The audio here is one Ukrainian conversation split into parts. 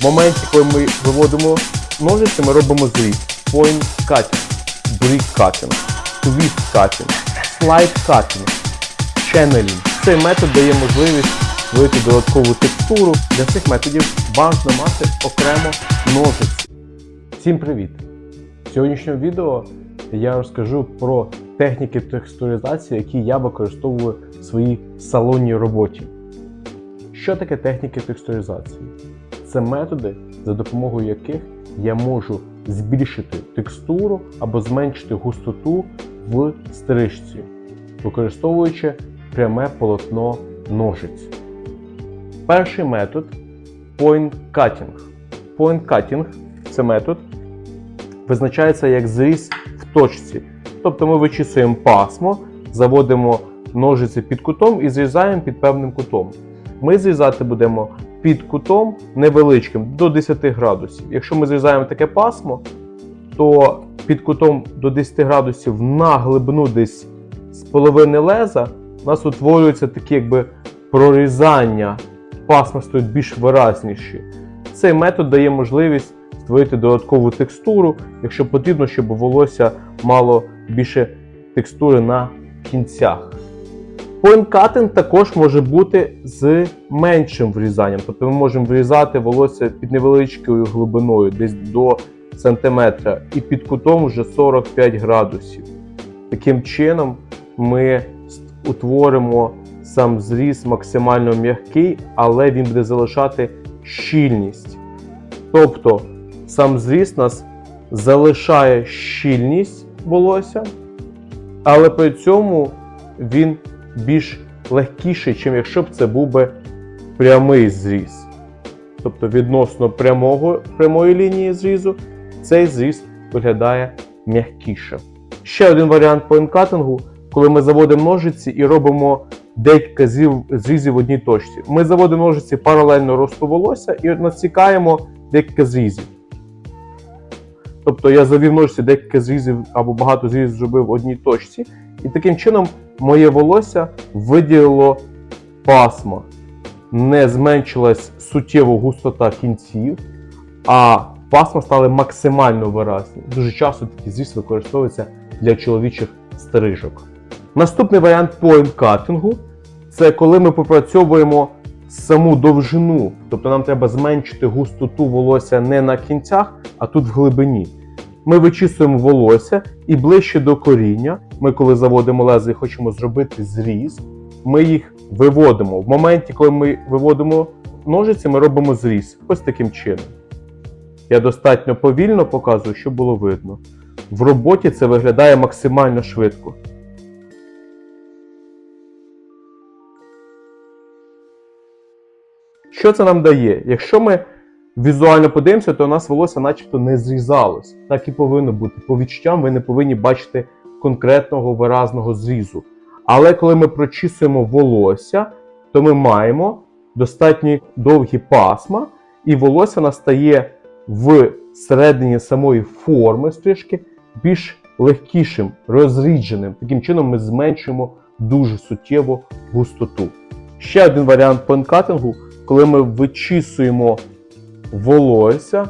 В моменті, коли ми виводимо ножиці, ми робимо зріз. Point cutting, brick cutting, twist cutting, slide cutting, channeling. Цей метод дає можливість створити додаткову текстуру. Для цих методів бажано мати окремо ножиці. Всім привіт! В сьогоднішньому відео я розкажу про техніки текстуризації, які я використовую в своїй салонній роботі. Що таке техніки текстуризації? Це методи, за допомогою яких я можу збільшити текстуру або зменшити густоту в стрижці, використовуючи пряме полотно ножиць. Перший метод point cutting. Point cutting – це метод, визначається як зріз в точці. Тобто ми вичісуємо пасмо, заводимо ножиці під кутом і зрізаємо під певним кутом. Ми зрізати будемо під кутом невеличким до 10 градусів. Якщо ми зрізаємо таке пасмо, то під кутом до 10 градусів на глибину десь з половини леза у нас утворюються такі якби прорізання, пасма стають більш виразніші. Цей метод дає можливість створити додаткову текстуру, якщо потрібно, щоб волосся мало більше текстури на кінцях. Point також може бути з меншим врізанням, тобто ми можемо врізати волосся під невеличкою глибиною, десь до сантиметра, і під кутом вже 45 градусів. Таким чином ми утворимо сам зріз максимально м'який, але він буде залишати щільність. Тобто сам зріз нас залишає щільність волосся, але при цьому він більш легкіший, ніж якщо б це був би прямий зріз. Тобто відносно прямого, прямої лінії зрізу, цей зріз виглядає м'якіше. Ще один варіант поінкатингу, коли ми заводимо ножиці і робимо декілька зрізів- в одній точці. Ми заводимо ножиці паралельно росту волосся і насікаємо декілька зрізів. Тобто я завів ножиці декілька зрізів або багато зрізів зробив в одній точці, і таким чином моє волосся виділило пасма, не зменшилась суттєво густота кінців, а пасма стали максимально виразні. Дуже часто такий зріз використовується для чоловічих стрижок. Наступний варіант поінкатингу це коли ми попрацьовуємо саму довжину, тобто нам треба зменшити густоту волосся не на кінцях, а тут в глибині. Ми вичісуємо волосся і ближче до коріння. Ми, коли заводимо лезо і хочемо зробити зріз, ми їх виводимо. В моменті, коли ми виводимо ножиці, ми робимо зріз. Ось таким чином. Я достатньо повільно показую, щоб було видно. В роботі це виглядає максимально швидко. Що це нам дає? Якщо ми візуально подивимося, то у нас волосся начебто не зрізалось. Так і повинно бути. По відчуттям ви не повинні бачити конкретного виразного зрізу. Але коли ми прочісуємо волосся, то ми маємо достатньо довгі пасма, і волосся настає в середині самої форми стрижки більш легкішим, розрідженим. Таким чином ми зменшуємо дуже суттєво густоту. Ще один варіант пенкатингу, коли ми вичісуємо волосся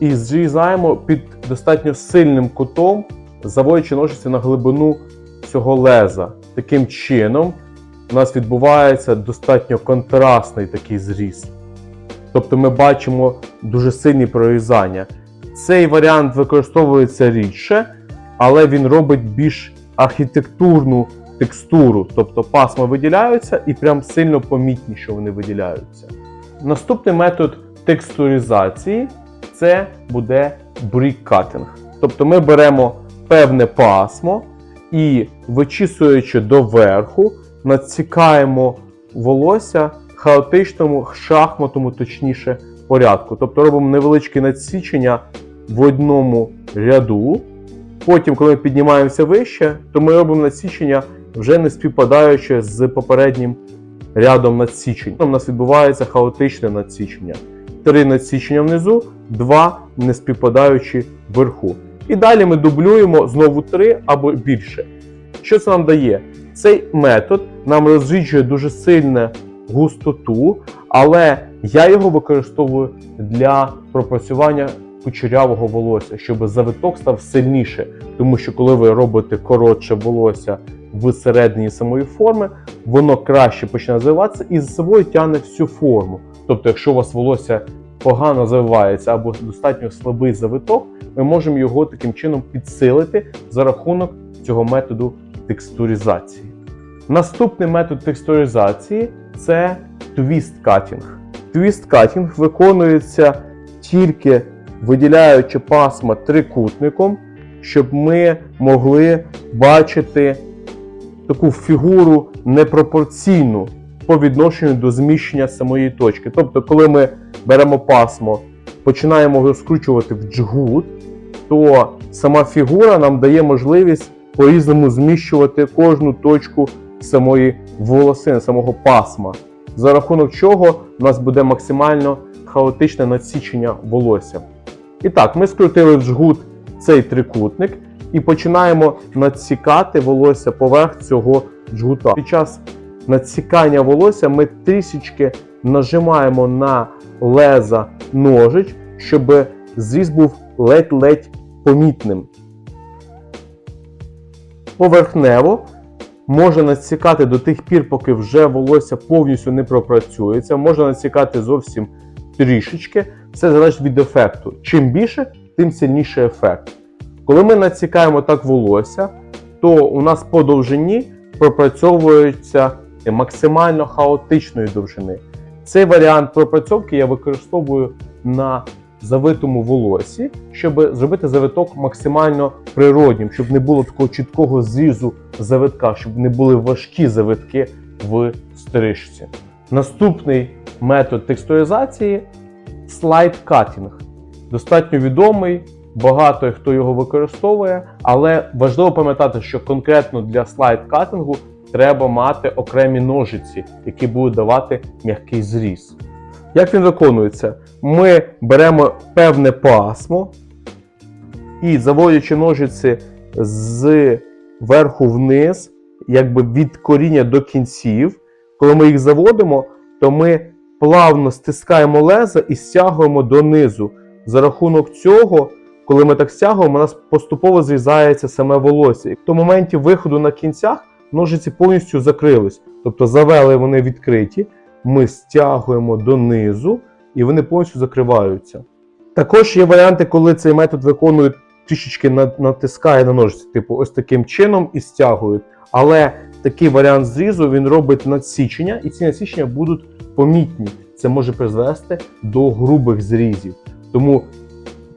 і зрізаємо під достатньо сильним кутом, заводячи ножиці на глибину цього леза. Таким чином, у нас відбувається достатньо контрастний такий зріз. Тобто ми бачимо дуже сильні прорізання. Цей варіант використовується рідше, але він робить більш архітектурну текстуру. Тобто пасма виділяються і прям сильно помітні, що вони виділяються. Наступний метод текстуризації це буде брік-катинг. Тобто ми беремо певне пасмо і, вичісуючи доверху, надсікаємо волосся хаотичному, шахматному, точніше, порядку. Тобто робимо невеличке надсічення в одному ряду. Потім, коли ми піднімаємося вище, то ми робимо надсічення вже не співпадаючи з попереднім рядом надсічень. У нас відбувається хаотичне надсічення. Три надсічення внизу, два не співпадаючи вверху. І далі ми дублюємо знову три або більше. Що це нам дає? Цей метод нам розріджує дуже сильне густоту, але я його використовую для пропрацювання кучерявого волосся, щоб завиток став сильніше. Тому що коли ви робите коротше волосся всередині самої форми, воно краще почне завиватися і за собою тягне всю форму. Тобто, якщо у вас волосся погано завивається або достатньо слабий завиток, ми можемо його таким чином підсилити за рахунок цього методу текстуризації. Наступний метод текстуризації це твіст катінг. Твіст катінг виконується тільки виділяючи пасма трикутником, щоб ми могли бачити таку фігуру непропорційну по відношенню до зміщення самої точки. Тобто, коли ми беремо пасмо, починаємо його скручувати в джгут, то сама фігура нам дає можливість по-різному зміщувати кожну точку самої волосини, самого пасма, за рахунок чого у нас буде максимально хаотичне надсічення волосся. І так, ми скрутили в жгут цей трикутник і починаємо надсікати волосся поверх цього джгута. Під час надсікання волосся ми трішечки нажимаємо на леза ножиць, щоб зріз був ледь-ледь помітним. Поверхнево можна надсікати до тих пір, поки вже волосся повністю не пропрацюється. Можна надсікати зовсім трішечки. Все залежить від ефекту. Чим більше, тим сильніший ефект. Коли ми надсікаємо так волосся, то у нас по довжині пропрацьовується максимально хаотичної довжини. Цей варіант пропрацьовки я використовую на завитому волосі, щоб зробити завиток максимально природнім, щоб не було такого чіткого зрізу завитка, щоб не були важкі завитки в стрижці. Наступний метод текстуризації слайд катінг. Достатньо відомий, багато хто його використовує, але важливо пам'ятати, що конкретно для слайд катингу треба мати окремі ножиці, які будуть давати м'який зріз. Як він виконується? Ми беремо певне пасмо і заводячи ножиці з верху вниз, якби від коріння до кінців, коли ми їх заводимо, то ми плавно стискаємо леза і стягуємо донизу. За рахунок цього, коли ми так стягуємо, у нас поступово зрізається саме волосся. Тому моменті виходу на кінцях ножиці повністю закрились. Тобто завели вони відкриті, ми стягуємо донизу і вони повністю закриваються. Також є варіанти, коли цей метод виконують трішечки натискає на ножиці, типу ось таким чином і стягують. Але такий варіант зрізу він робить надсічення, і ці надсічення будуть помітні. Це може призвести до грубих зрізів. Тому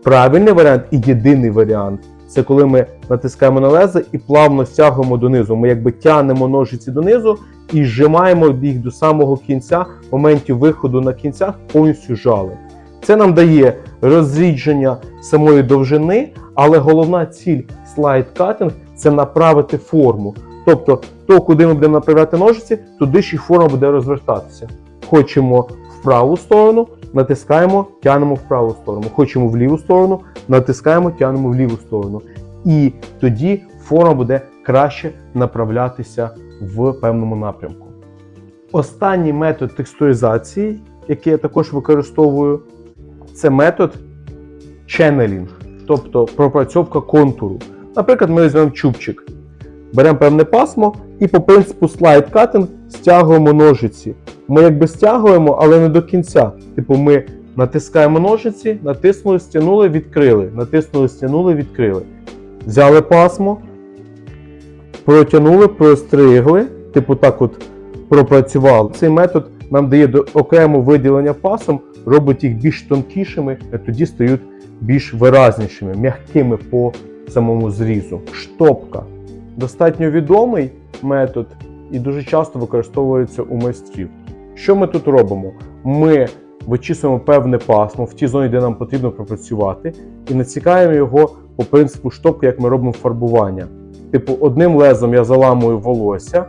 правильний варіант і єдиний варіант це коли ми натискаємо на лезо і плавно стягуємо донизу. Ми якби тягнемо ножиці донизу і зжимаємо їх до самого кінця, в моменті виходу на кінцях повністю жали. Це нам дає розрідження самої довжини, але головна ціль слайд катинг це направити форму. Тобто, то, куди ми будемо направляти ножиці, туди ж і форма буде розвертатися. Хочемо в праву сторону, натискаємо, тягнемо в праву сторону. Хочемо в ліву сторону, натискаємо, тягнемо в ліву сторону. І тоді форма буде краще направлятися в певному напрямку. Останній метод текстуризації, який я також використовую, це метод ченнелінг, тобто пропрацьовка контуру. Наприклад, ми візьмемо чубчик, беремо певне пасмо і по принципу слайд катинг стягуємо ножиці. Ми якби стягуємо, але не до кінця. Типу, ми натискаємо ножиці, натиснули, стягнули, відкрили, натиснули, стягнули, відкрили. Взяли пасмо, протягнули, простригли, типу так от пропрацювали. Цей метод нам дає окремо виділення пасом, робить їх більш тонкішими, і тоді стають більш виразнішими, м'якими по самому зрізу. Штопка. Достатньо відомий метод і дуже часто використовується у майстрів. Що ми тут робимо? Ми вичісуємо певне пасмо в тій зоні, де нам потрібно пропрацювати, і націкаємо його по принципу штопки, як ми робимо фарбування. Типу, одним лезом я заламую волосся,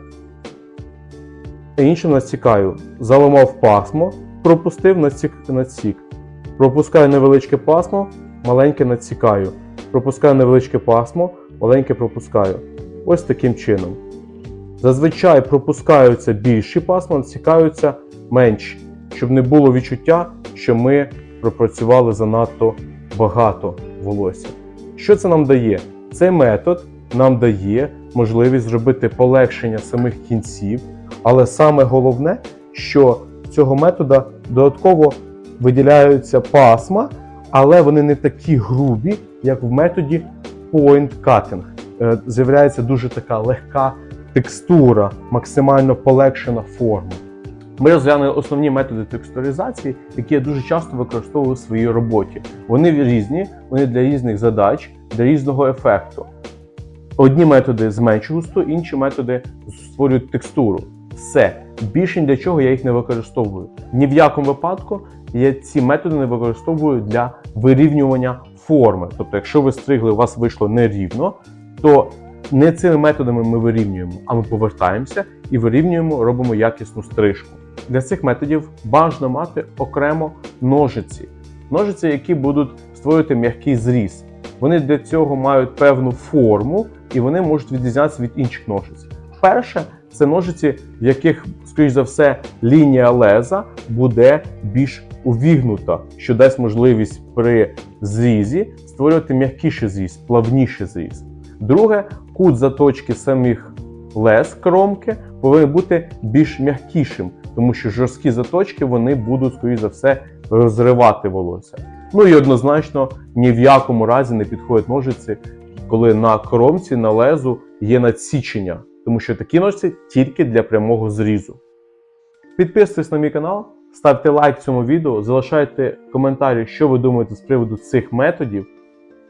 а іншим насікаю. Заламав пасмо, пропустив, насік, насік. Пропускаю невеличке пасмо, маленьке надсікаю. Пропускаю невеличке пасмо, маленьке пропускаю. Ось таким чином. Зазвичай пропускаються більші пасма, відсікаються менші, щоб не було відчуття, що ми пропрацювали занадто багато волосся. Що це нам дає? Цей метод нам дає можливість зробити полегшення самих кінців, але саме головне, що цього метода додатково виділяються пасма, але вони не такі грубі, як в методі point cutting. Е, З'являється дуже така легка текстура, максимально полегшена форма. Ми розглянули основні методи текстуризації, які я дуже часто використовую у своїй роботі. Вони різні, вони для різних задач, для різного ефекту. Одні методи зменшують густу, інші методи створюють текстуру. Все. Більше для чого я їх не використовую. Ні в якому випадку я ці методи не використовую для вирівнювання форми. Тобто, якщо ви стригли, у вас вийшло нерівно, то не цими методами ми вирівнюємо, а ми повертаємося і вирівнюємо, робимо якісну стрижку. Для цих методів бажано мати окремо ножиці. Ножиці, які будуть створювати м'який зріз. Вони для цього мають певну форму і вони можуть відрізнятися від інших ножиць. Перше, це ножиці, в яких, скоріш за все, лінія леза буде більш увігнута, що дасть можливість при зрізі створювати м'якіший зріз, плавніший зріз. Друге, кут заточки самих лез кромки повинен бути більш м'якішим, тому що жорсткі заточки вони будуть, скоріш за все, розривати волосся. Ну і однозначно ні в якому разі не підходять ножиці, коли на кромці, на лезу є надсічення, тому що такі ножиці тільки для прямого зрізу. Підписуйтесь на мій канал, ставте лайк цьому відео, залишайте коментарі, що ви думаєте з приводу цих методів,